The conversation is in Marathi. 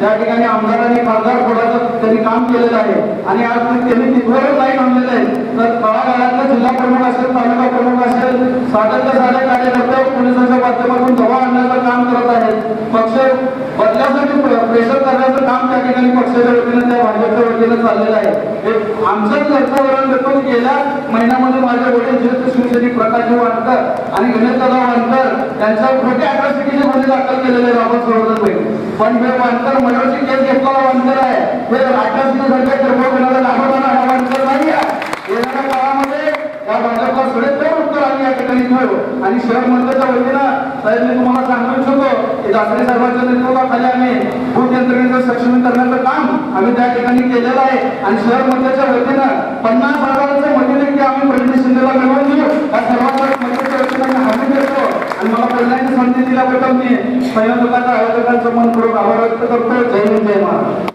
त्या ठिकाणी आमदारांनी आणि खासदार फोडाचं त्यांनी काम केलेलं आहे आणि आज त्यांनी तिथवरच नाही थांबलेलं आहे. तर तळागाळातला जिल्हा प्रमुख असेल तालुका प्रमुख असेल साध्यातल्या साध्या कार्यकर्ते पोलिसांच्या माध्यमातून दवा आणण्याचं काम करत आहेत. पक्ष बदल्यासाठी प्रेशर करण्याचं काम त्या ठिकाणी पक्षाच्या वतीनं त्या भाजपच्या वतीनं चाललेलं आहे. हे आमचंच घरचं देतो गेल्या महिन्यामध्ये माझ्या वडील ज्येष्ठ शिवसैनिक प्रकाश वाणकर आणि गणेश दादा वाणकर त्यांच्या खोटे अट्रॉसिटीचे गुन्हे दाखल केलेले बाबत संवर्धन भाई पण हे अंतर मर्डरची केस घेतलेला अंतर आहे हे अट्रॉसिटी सारख्या कर्मकांना दाखवताना हा वानकर नाही आहे येणाऱ्या काळामध्ये या भाजपला सडेतोड उत्तर आम्ही या ठिकाणी देऊ आणि शहर मंत्र्याच्या वतीनं साहेब मी तुम्हाला सांगू इच्छितो की दासरे साहेबांच्या नेतृत्वाखाली आम्ही भूत यंत्रणेचं सक्षम करण्याचं काम आम्ही त्या ठिकाणी केलेलं आहे. आणि शहर मंत्र्याच्या वतीनं पन्नास हजाराचं मध्यनक्की आम्ही प्रणित शिंदेला मिळवून देऊ. या सर्वांच्या मंत्र्याच्या वतीनं मी हमी देतो आणि मला पहिल्यांदा संधी दिल्याबद्दल मी संयोजकांच्या आयोजकांचं मन करून आभार व्यक्त करतो जय हिंद जय महाराज